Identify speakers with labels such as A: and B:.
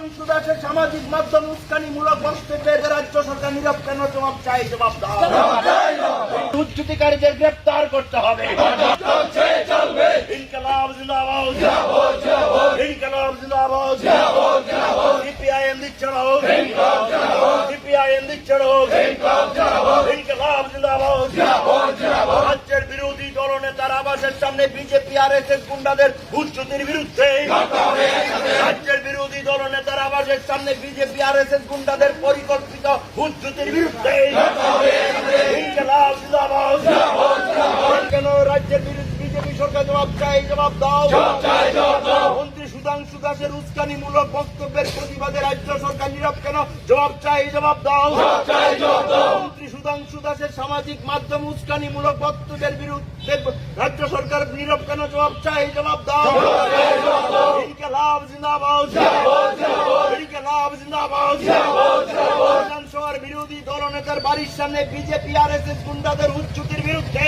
A: সুধাংশু দাসের সামাজিক মাধ্যম উস্কানিমূলক বক্তব্যের রাজ্য সরকার নীরব কেন? জবাব চাই, জবাব দাও। গ্রেপ্তার করতে হবে। ইনকলাব জিন্দাবাদ। ইনকলাব জিন্দাবাদ। সিপিআইএম দিচ্ছড়ো সিপিআইএম দিচ্ছড়ো ইনকলাব জিন্দাবাদ। রাজ্যের বিরোধী দলনেতার আবাসের সামনে বিজেপি আর এস এস গুন্ডাদের উচ্চতির বিরুদ্ধে। রাজ্যের বিরোধী দলনেতার আবাসের সামনে বিজেপি আর এস এস গুন্ডাদের পরিকল্পিত উচ্চতির বিরুদ্ধে কেন রাজ্যের বিরুদ্ধে বিজেপি সরকার জবাব চাই জবাব দাও। মন্ত্রী সুধাংশু দাসের উস্কানিমূলক বক্তব্যের প্রতিবাদে রাজ্য সরকার নীরব কেন? জবাব চাই জবাব দাও। মন্ত্রী সুধাংশু দাসের সামাজিক মাধ্যম উস্কানিমূলক বক্তব্যের বিরুদ্ধে রাজ্য সরকার নীরব কেন? জবাব চাই জবাব দাও। ইনকলাব জিন্দাবাদ ইনকলাব জিন্দাবাদ বিধানসভার বিরোধী দলনেতার বাড়ির সামনে বিজেপি আর এস এস গুন্ডাদের উচ্চতির বিরুদ্ধে